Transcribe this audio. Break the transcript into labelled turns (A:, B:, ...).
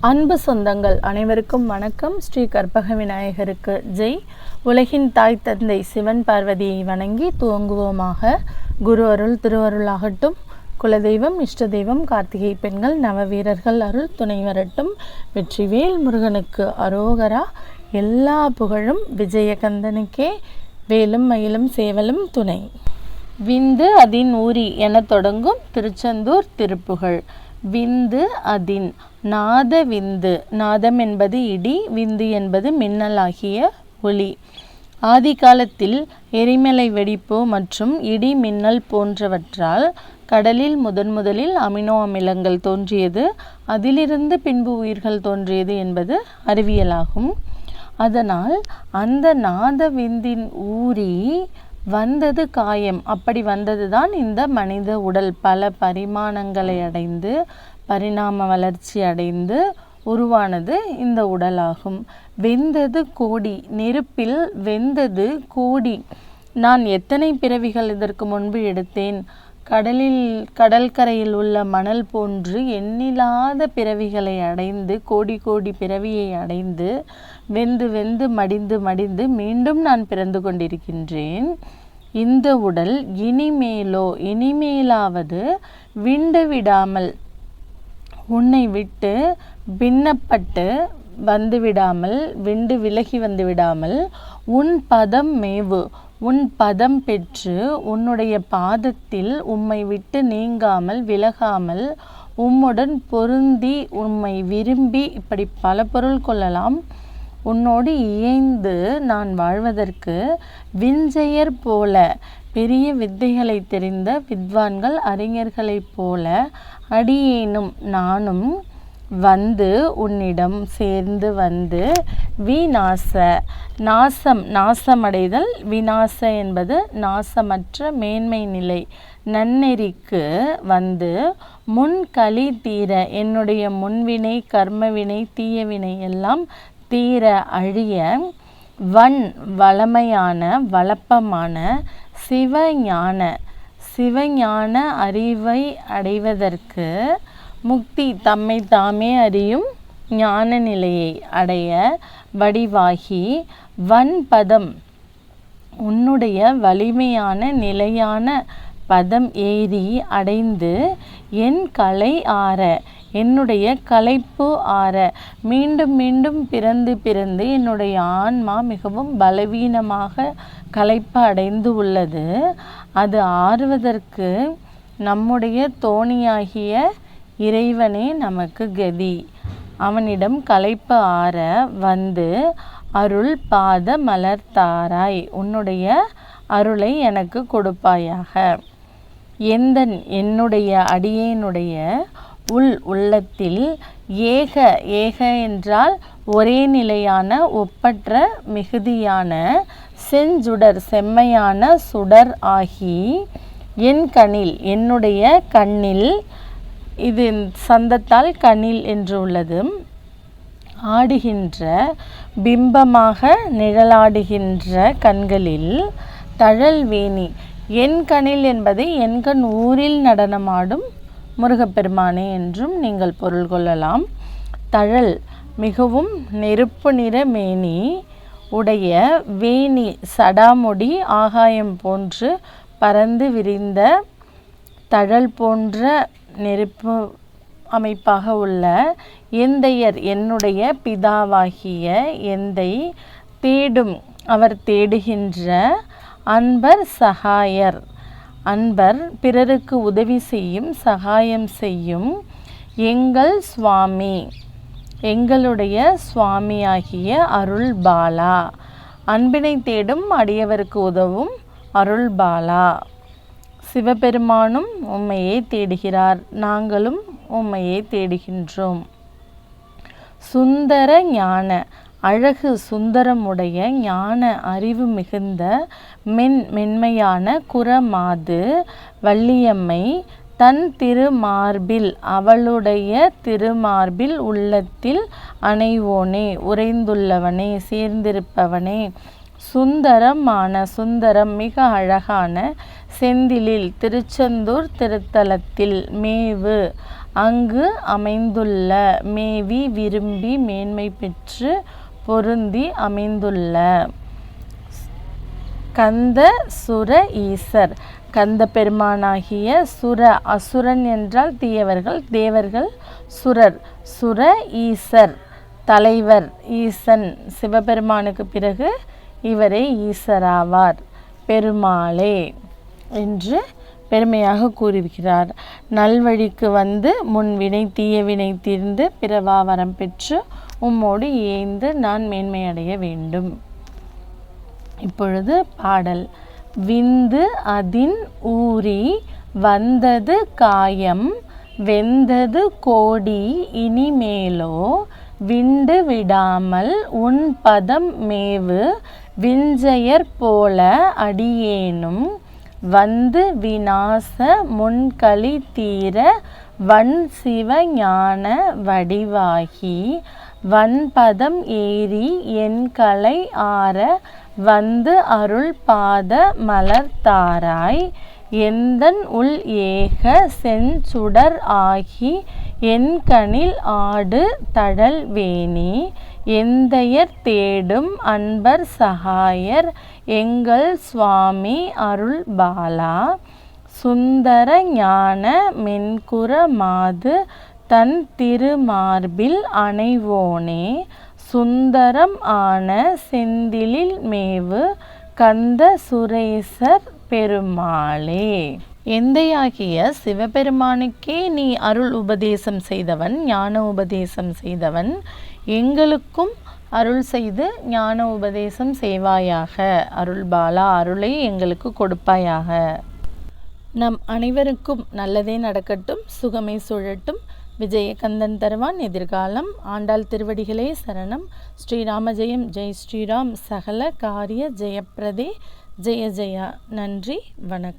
A: அன்பு சொந்தங்கள் அனைவருக்கும் வணக்கம். ஸ்ரீ கற்பக விநாயகருக்கு ஜெய். உலகின் தாய் தந்தை சிவன் பார்வதியை வணங்கி துவங்குவோமாக. குரு அருள் திருவருளாகட்டும் குலதெய்வம் இஷ்ட தெய்வம் கார்த்திகை பெண்கள் நவவீரர்கள் அருள் துணை வரட்டும். வெற்றிவேல் முருகனுக்கு அரோகரா. எல்லா புகழும் விஜயகந்தனுக்கே. வேலும் மயிலும் சேவலும் துணை. விந்து அதின் ஊரி என தொடங்கும் திருச்செந்தூர் திருப்புகழ். விந்து அதின் நாத விந்து நாதம் என்பது இடி விந்து என்பது மின்னலாகிய ஒளி ஆதி காலத்தில் எரிமலை வெடிப்பு மற்றும் இடி மின்னல் போன்றவற்றால் கடலில் முதன் முதலில் அமினோ அமிலங்கள் தோன்றியது. அதிலிருந்து பின்பு உயிர்கள் தோன்றியது என்பது அறிவியலாகும். அதனால் அந்த நாத விந்தின் ஊறி வந்தது காயம். அப்படி வந்தது தான் இந்த மனித உடல். பல பரிமாணங்களை அடைந்து பரிணாம வளர்ச்சி அடைந்து உருவானது இந்த உடலாகும். வெந்தது கோடி. நெருப்பில் வெந்தது கோடி. நான் எத்தனை பிறவிகள் இதற்கு முன்பு எடுத்தேன்? கடலில் கடற்கரையில் உள்ள மணல் போன்று எண்ணிலாத பிறவிகளை அடைந்து கோடி கோடி பிறவியை அடைந்து வெந்து வெந்து மடிந்து மடிந்து மீண்டும் நான் பிறந்து கொண்டிருக்கின்றேன். இந்த உடல் இனிமேலோ இனிமேலாவது விண்டு விடாமல் உன்னை விட்டு பின்னப்பட்டு வந்து விடாமல் விண்டு விலகி வந்து விடாமல் உன் பதம் மேவு உன் பதம் பெற்று உன்னுடைய பாதத்தில் உம்மை விட்டு நீங்காமல் விலகாமல் உம்முடன் பொருந்தி உம்மை விரும்பி இப்படி பல பொருள் கொள்ளலாம். உன்னோடு இயைந்து நான் வாழ்வதற்கு விஞ்சையர் போல பெரிய வித்தைகளை தெரிந்த வித்வான்கள் அறிஞர்களைப் போல அடியேனும் நானும் வந்து உன்னிடம் சேர்ந்து வந்து விநாச நாசம் நாசமடைதல் விநாச என்பது நாசமற்ற மேன்மை நிலை. நன்னெறிக்கு வந்து முன் களி தீர என்னுடைய முன்வினை கர்மவினை தீயவினை எல்லாம் தீர அழிய வன் வளமையான வளப்பமான சிவஞான சிவஞான அறிவை அடைவதற்கு முக்தி தம்மை தாமே அறியும் ஞான நிலையை அடைய வடிவாகி வன்பதம் உன்னுடைய வலிமையான நிலையான பதம் ஏறி அடைந்து என் கலை ஆற என்னுடைய களைப்பு ஆற மீண்டும் மீண்டும் பிறந்து பிறந்து என்னுடைய ஆன்மா மிகவும் பலவீனமாக களைப்பு அடைந்து உள்ளது. அது ஆறுவதற்கு நம்முடைய தோணியாகிய இறைவனே நமக்கு கதி. அவனிடம் களைப்பு ஆற வந்து அருள் பாத மலர்த்தாராய் உன்னுடைய அருளை எனக்கு கொடுப்பாயாக. எந்த என்னுடைய அடியேனுடைய உள் உள்ளத்தில் ஏக ஏக என்றால் ஒரே நிலையான ஒப்பற்ற மிகுதியான செஞ்சுடர் செம்மையான சுடர் ஆகி என் கண்ணில் என்னுடைய கண்ணில் இது சந்தத்தால் கண்ணில் என்று உள்ளது ஆடுகின்ற பிம்பமாக நிழலாடுகின்ற கண்களில் தழல் வேணி என் கணில் என்பதை என் கண் ஊரில் நடனமாடும் முருகப்பெருமானே என்றும் நீங்கள் பொருள் கொள்ளலாம். தழல் மிகவும் நெருப்பு நிற மேனி உடைய வேணி சடாமுடி ஆகாயம் போன்று பறந்து விரிந்த தழல் போன்ற நெருப்பு அமைப்பாக உள்ள எந்தையர் என்னுடைய பிதாவாகிய எந்தை தேடும் அவர் தேடுகின்ற அன்பர் சகாயர். அன்பர் பிறருக்கு உதவி செய்யும் சகாயம் செய்யும் எங்கள் சுவாமி. எங்களுடைய சுவாமியாகிய அருள் பாலா அன்பினை தேடும் அடியவருக்கு உதவும் அருள் பாலா சிவபெருமானும் உம்மையே தேடுகிறார். நாங்களும் உம்மையே தேடுகின்றோம். சுந்தர ஞான. அழகு சுந்தரமுடைய ஞான அறிவு மிகுந்த மென் மென்மையான குரமாது வள்ளியம்மை தன் திருமார்பில் அவளுடைய திருமார்பில் உள்ளத்தில் அணைவோனே உறைந்துள்ளவனே சேர்ந்திருப்பவனே. சுந்தரமான சுந்தரம் மிக அழகான செந்திலில் திருச்செந்தூர் திருத்தலத்தில் மேவு. அங்கு அமைந்துள்ள மேவி விரும்பி மேன்மை பெற்று பொருந்தி அமைந்துள்ள. கந்த சுர ஈசர். கந்த பெருமானாகிய சுர அசுரன் என்றால் தீயவர்கள் தேவர்கள் சுரர். சுர ஈசர் தலைவர் ஈசன். சிவபெருமானுக்கு பிறகு இவரே ஈசராவார். பெருமாளே என்று பெருமையாக கூறியிருக்கிறார். நல்வழிக்கு வந்து முன் வினை தீர்ந்து பிறவா வரம் பெற்று உம்மோடு ஏய்ந்து நான் மேன்மையடைய வேண்டும். இப்பொழுது பாடல். விந்து அதின் ஊறி வந்தது காயம் வெந்தது கோடி இனிமேலோ விண்டு விடாமல் உன் பதம் மேவு விஞ்சையர் போல அடியேனும் வந்து விநாச முன்களி தீர வன் சிவஞான வடிவாகி வன்பதம் ஏறி என் கலை ஆற வந்து அருள் பாத மலர்த்தாராய் எந்தன் உள் ஏக செஞ்சுடர் ஆகி என்கணில் ஆடு தடல் வேணி. எந்தையர் தேடும் அன்பர் சகாயர் எங்கள் சுவாமி அருள் பாலா. சுந்தர ஞான மென்குர மாது தன் திருமார்பில் அணைவோனே சுந்தரம் ஆன செந்திலில் மேவு கந்த சுரேசர் பெருமாளே. எந்தையாகிய சிவபெருமானுக்கே நீ அருள் உபதேசம் செய்தவன் ஞான உபதேசம் செய்தவன் எங்களுக்கும் அருள் செய்து ஞான உபதேசம் செய்வாயாக. அருள் பாலா அருளை எங்களுக்கு கொடுப்பாயாக. நம் அனைவருக்கும் நல்லதே நடக்கட்டும் சுகமே சுழட்டும். விஜயகந்தன் தருவான் எதிர்காலம். ஆண்டாள் திருவடிகளே சரணம். ஸ்ரீராம ஜெயம் ஜெய் ஸ்ரீராம். சகல காரிய ஜெயப்பிரதே. ஜெய ஜெயா. நன்றி. வணக்கம்.